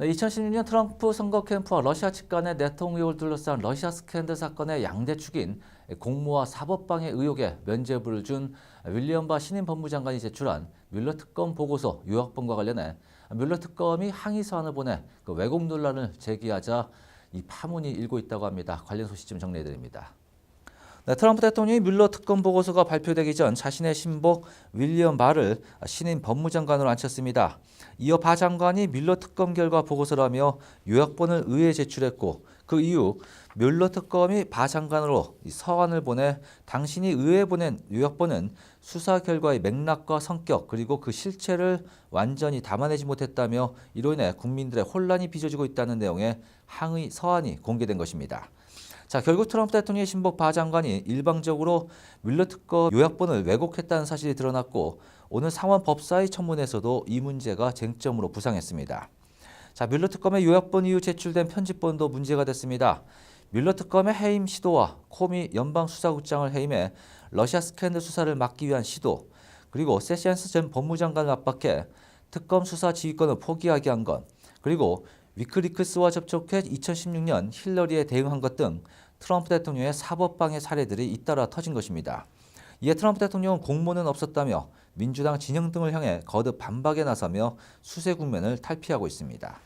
네, 2016년 트럼프 선거 캠프와 러시아 측 간의 내통 의혹을 둘러싼 러시아 스캔들 사건의 양대 축인 공모와 사법방해 의혹에 면죄부를 준 윌리엄 바 신임 법무장관이 제출한 뮬러 특검 보고서 요약본과 관련해 뮬러 특검이 항의 사안을 보내 그 왜곡 논란을 제기하자 이 파문이 일고 있다고 합니다. 관련 소식 좀 정리해드립니다. 네, 트럼프 대통령이 뮬러 특검 보고서가 발표되기 전 자신의 신복 윌리엄 바를 신임 법무장관으로 앉혔습니다. 이어 바 장관이 뮬러 특검 결과 보고서라며 요약본을 의회에 제출했고 그 이후 뮬러 특검이 바 장관으로 이 서한을 보내 당신이 의회에 보낸 요약본은 수사 결과의 맥락과 성격 그리고 그 실체를 완전히 담아내지 못했다며 이로 인해 국민들의 혼란이 빚어지고 있다는 내용의 항의 서한이 공개된 것입니다. 자, 결국 트럼프 대통령의 신복 바 장관이 일방적으로 뮬러 특검 요약본을 왜곡했다는 사실이 드러났고 오늘 상원 법사위 청문회에서도 이 문제가 쟁점으로 부상했습니다. 자, 뮬러 특검의 요약본 이후 제출된 편집본도 문제가 됐습니다. 뮬러 특검의 해임 시도와 코미 연방수사국장을 해임해 러시아 스캔들 수사를 막기 위한 시도, 그리고 세션스 전 법무장관을 압박해 특검 수사 지휘권을 포기하게 한 것, 그리고 위크리크스와 접촉해 2016년 힐러리에 대응한 것 등 트럼프 대통령의 사법방해 사례들이 잇따라 터진 것입니다. 이에 트럼프 대통령은 공모는 없었다며 민주당 진영 등을 향해 거듭 반박에 나서며 수세 국면을 탈피하고 있습니다.